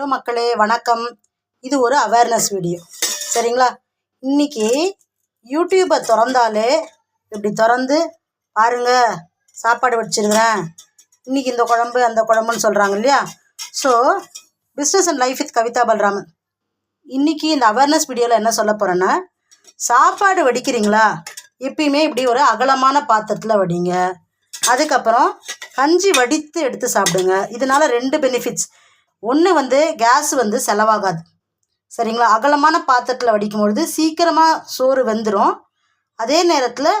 Hello மக்களே வணக்கம். இது ஒரு அவேர்னஸ் வீடியோ சரிங்களா? இன்னைக்கு யூடியூப்பை திறந்தாலே இப்படி திறந்து பாருங்கள் சாப்பாடு வச்சிருக்கிறேன். இன்னைக்கு இந்த குழம்பு அந்த குழம்புன்னு சொல்கிறாங்க இல்லையா? So business and life with Kavitha Balraman. இன்னைக்கு இந்த அவேர்னஸ் வீடியோவில் என்ன சொல்ல போகிறேன்னா சாப்பாடு வடிக்கிறீங்களா? எப்பயுமே இப்படி ஒரு அகலமான பாத்திரத்தில் வடிங்க. அதுக்கப்புறம் கஞ்சி வடித்து எடுத்து சாப்பிடுங்க. இதனால் ரெண்டு பெனிஃபிட்ஸ் ஒன்று வந்து கேஸ் வந்து செலவாகாது. சரிங்களா? அகலமான பாத்திரத்தில் வடிக்கும் பொழுது சீக்கிரமாக சோறு வெந்துடும் அதே நேரத்தில்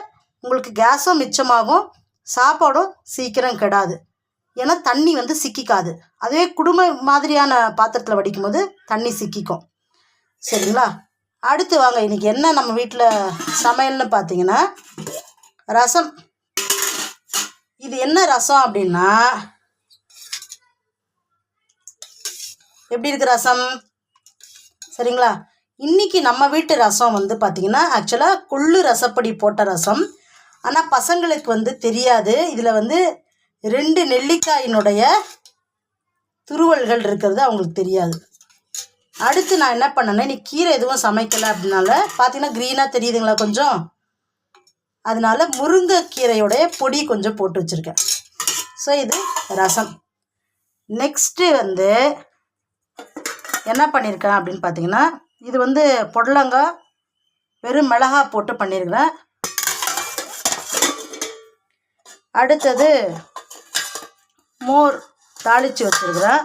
உங்களுக்கு கேஸும் மிச்சமாகும். சாப்பாடும் சீக்கிரம் கெடாது. ஏன்னா தண்ணி வந்து சிக்கிக்காது. அதுவே குடும்ப மாதிரியான பாத்திரத்தில் வடிக்கும் போது தண்ணி சிக்கிக்கும். சரிங்களா? அடுத்து வாங்க. இன்றைக்கி என்ன நம்ம வீட்டில் சமையல்னு பார்த்தீங்கன்னா ரசம். இது என்ன ரசம் அப்படின்னா எப்படி இருக்குது ரசம்? சரிங்களா? இன்னைக்கு நம்ம வீட்டு ரசம் வந்து பார்த்திங்கன்னா ஆக்சுவலாக கொள்ளு ரசப்பொடி போட்ட ரசம். ஆனால் பசங்களுக்கு வந்து தெரியாது. இதில் வந்து ரெண்டு நெல்லிக்காயினுடைய துருவல்கள் இருக்கிறது அவங்களுக்கு தெரியாது. அடுத்து நான் என்ன பண்ணேன்னா இன்னைக்கு கீரை எதுவும் சமைக்கலை அப்படின்னால பார்த்தீங்கன்னா க்ரீனாக தெரியுதுங்களா கொஞ்சம்? அதனால முருங்கைக்கீரையோடைய பொடி கொஞ்சம் போட்டு வச்சுருக்கேன். ஸோ இது ரசம். நெக்ஸ்ட்டு வந்து என்ன பண்ணியிருக்கேன் அப்படின்னு பார்த்தீங்கன்னா இது வந்து புடலங்காய் வெறும் மிளகா போட்டு பண்ணியிருக்கிறேன் அடுத்தது மோர் தாளித்து வச்சுருக்குறேன்.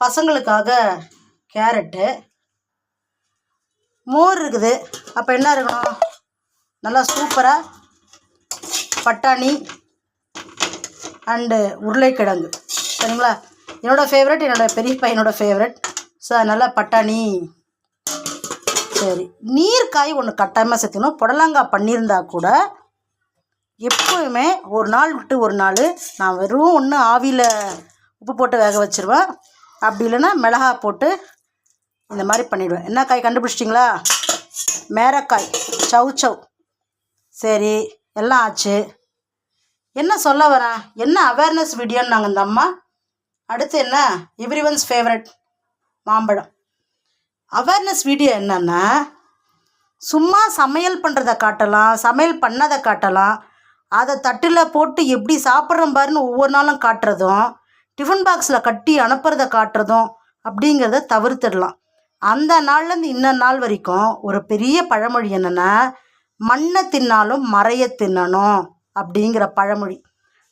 பசங்களுக்காக கேரட்டு. மோர் இருக்குது. அப்போ என்ன இருக்கணும்? நல்லா சூப்பராக பட்டாணி அண்டு உருளைக்கிழங்கு. சரிங்களா? என்னோடய ஃபேவரட் என்னோடய பெரிய பையனோட ஃபேவரட் ஸோ அதனால் பட்டாணி. சரி. நீர்க்காய் ஒன்று கட்டாயமாக சேர்த்துக்கணும். புடலங்காய் பண்ணியிருந்தா கூட எப்போவுமே ஒரு நாள் விட்டு ஒரு நாள் நான் வெறும் ஒன்று ஆவியில் உப்பு போட்டு வேக வச்சுருவேன். அப்படி இல்லைன்னா மிளகா போட்டு இந்த மாதிரி பண்ணிவிடுவேன் என்ன காய் கண்டுபிடிச்சிட்டிங்களா? மேரக்காய். சவு சவ் சரி. எல்லாம் ஆச்சு. என்ன சொல்ல வரேன்? என்ன அவேர்னஸ் வீடியோன்னு நாங்கள் இந்த அம்மா அடுத்து என்ன? எவ்ரி ஒன்ஸ் ஃபேவரட் மாம்பழம். அவேர்னஸ் வீடியோ என்னென்னா சும்மா சமையல் பண்ணுறத காட்டலாம் சமையல் பண்ணதை காட்டலாம் அதை தட்டில் போட்டு எப்படி சாப்பிட்றோம் பாருன்னு ஒவ்வொரு நாளும் காட்டுறதும் டிஃபன் பாக்ஸில் கட்டி அனுப்புறத காட்டுறதும் அப்படிங்கிறத தவிர்த்துடலாம். அந்த நாள்லேருந்து இன்ன நாள் வரைக்கும் ஒரு பெரிய பழமொழி என்னென்னா மண்ணை தின்னாலும் மறைய தின்னணும் அப்படிங்கிற பழமொழி.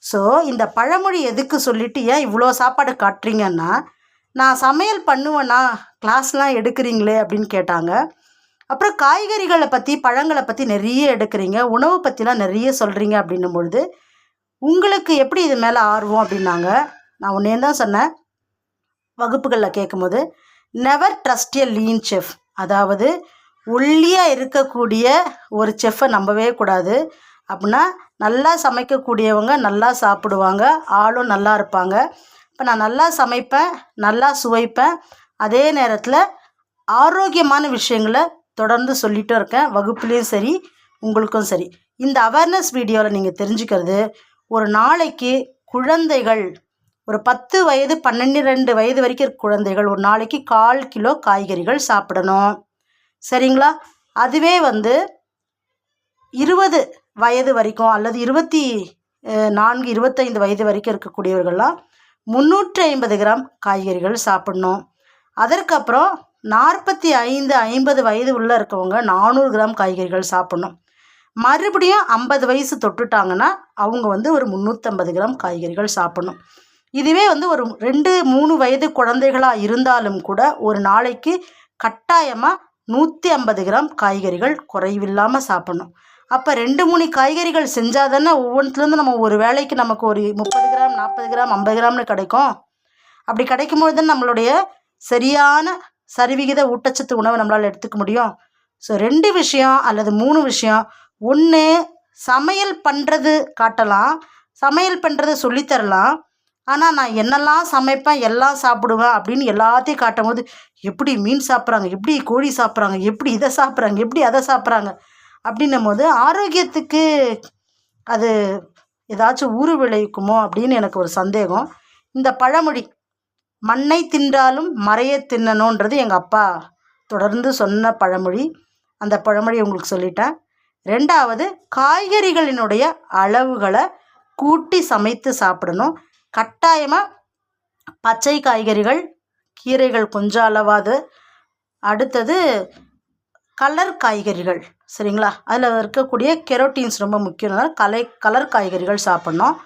ஸோ இந்த பழமொழி எதுக்கு சொல்லிட்டு ஏன் இவ்வளோ சாப்பாடு காட்டுறீங்கன்னா நான் சமையல் பண்ணுவேன்னா கிளாஸ்லாம் எடுக்கிறீங்களே அப்படின்னு கேட்டாங்க. அப்புறம் காய்கறிகளை பற்றி பழங்களை பற்றி நிறைய எடுக்கிறீங்க. உணவு பற்றிலாம் நிறைய சொல்கிறீங்க அப்படின்னும் பொழுது உங்களுக்கு எப்படி இது மேலே ஆர்வம் அப்படின்னாங்க. நான் உன்னே தான் சொன்னேன். வகுப்புகளில் கேட்கும்போது never trust a lean chef அதாவது ஒல்லியாக இருக்கக்கூடிய ஒரு செஃப்பை நம்பவே கூடாது. அப்படின்னா நல்லா சமைக்கக்கூடியவங்க நல்லா சாப்பிடுவாங்க. ஆளும் நல்லா இருப்பாங்க. இப்போ நான் நல்லா சமைப்பேன் நல்லா சுவைப்பேன். அதே நேரத்தில் ஆரோக்கியமான விஷயங்களை தொடர்ந்து சொல்லிகிட்டும் இருக்கேன். வகுப்புலேயும் சரி உங்களுக்கும் சரி. இந்த அவேர்னஸ் வீடியோவில் நீங்கள் தெரிஞ்சுக்கிறது ஒரு நாளைக்கு குழந்தைகள் ஒரு பத்து வயது பன்னெண்டு வயது வரைக்கும் இருக்க குழந்தைகள் ஒரு நாளைக்கு கால் கிலோ காய்கறிகள் சாப்பிடணும். சரிங்களா? அதுவே வந்து இருபது வயது வரைக்கும் அல்லது இருபத்தி நான்கு இருபத்தைந்து வயது வரைக்கும் இருக்கக்கூடியவர்கள்லாம் முந்நூற்றி ஐம்பது கிராம் காய்கறிகள் சாப்பிட்ணும். அதற்கப்புறம் நாற்பத்தி ஐந்து ஐம்பது வயது உள்ள இருக்கவங்க நானூறு கிராம் காய்கறிகள் சாப்பிட்ணும். மறுபடியும் ஐம்பது வயசு தொட்டுட்டாங்கன்னா அவங்க வந்து ஒரு முந்நூற்றம்பது கிராம் காய்கறிகள் சாப்பிட்ணும். இதுவே வந்து ஒரு ரெண்டு மூணு வயது குழந்தைகளாக இருந்தாலும் கூட ஒரு நாளைக்கு கட்டாயமாக நூற்றி ஐம்பது கிராம் காய்கறிகள் குறைவில்லாமல் சாப்பிட்ணும். அப்போ ரெண்டு மூணு காய்கறிகள் செஞ்சால் தானே ஒவ்வொன்றுலேருந்து நம்ம ஒரு வேலைக்கு நமக்கு ஒரு முப்பது கிராம் நாற்பது கிராம் ஐம்பது கிராம்னு கிடைக்கும். அப்படி கிடைக்கும்போது தான் நம்மளுடைய சரியான சரிவிகித ஊட்டச்சத்து உணவை நம்மளால் எடுத்துக்க முடியும். ஸோ ரெண்டு விஷயம் அல்லது மூணு விஷயம். ஒன்று சமையல் பண்ணுறது காட்டலாம். சமையல் பண்ணுறது சொல்லித்தரலாம் ஆனால் நான் என்னெல்லாம் சமைப்பேன் எல்லாம் சாப்பிடுவேன் அப்படின்னு எல்லாத்தையும் காட்டும் போது எப்படி மீன் சாப்பிட்றாங்க எப்படி கோழி சாப்பிட்றாங்க எப்படி இதை சாப்பிட்றாங்க எப்படி அதை சாப்பிட்றாங்க. அப்படின்னும் போது ஆரோக்கியத்துக்கு அது ஏதாச்சும் ஊறு விளைவிக்குமோ அப்படின்னு எனக்கு ஒரு சந்தேகம். இந்த பழமொழி மண்ணை தின்றாலும் மறைய தின்னணுன்றது எங்கள் அப்பா தொடர்ந்து சொன்ன பழமொழி. அந்த பழமொழி உங்களுக்கு சொல்லிட்டேன். ரெண்டாவது காய்கறிகளினுடைய அளவுகளை கூட்டி சமைத்து சாப்பிடணும். கட்டாயமாக பச்சை காய்கறிகள் கீரைகள் கொஞ்சம் அளவாது. அடுத்தது கலர் காய்கறிகள் சரிங்களா? அதில் இருக்கக்கூடிய கெரோட்டீன்ஸ் ரொம்ப முக்கியம். கலை கலர் காய்கறிகள் சாப்பிட்ணும்.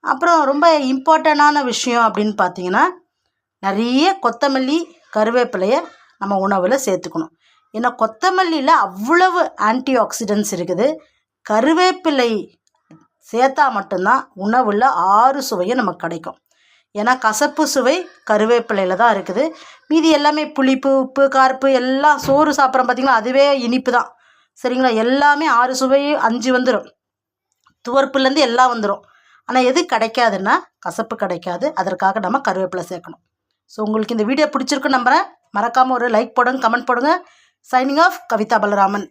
அப்புறம் ரொம்ப இம்பார்ட்டண்டான விஷயம் அப்படின்னு பார்த்தீங்கன்னா நிறைய கொத்தமல்லி கருவேப்பிலையை நம்ம உணவில் சேர்த்துக்கணும். ஏன்னா கொத்தமல்லியில் அவ்வளவு ஆன்டி ஆக்சிடென்ட்ஸ் இருக்குது. கருவேப்பிலை சேர்த்தா மட்டும்தான் உணவில் ஆறு சுவையும் நமக்கு கிடைக்கும். ஏன்னா கசப்பு சுவை கருவேப்பிலையில் தான் இருக்குது. மீதி எல்லாமே புளிப்பு உப்பு கார்ப்பு எல்லாம் சோறு சாப்பிட்றோம் பார்த்திங்களா? அதுவே இனிப்பு தான். சரிங்களா? எல்லாமே ஆறு சுவை அஞ்சு வந்துடும் துவர்ப்புலேருந்து எல்லாம் வந்துடும் ஆனால் எது கிடைக்காதுன்னா கசப்பு கிடைக்காது. அதற்காக நம்ம கருவேப்பிலை சேர்க்கணும். ஸோ உங்களுக்கு இந்த வீடியோ பிடிச்சிருக்குன்னு நம்புகிறேன் மறக்காமல் ஒரு லைக் போடுங்க கமெண்ட் போடுங்க. Signing off Kavitha Balaraman.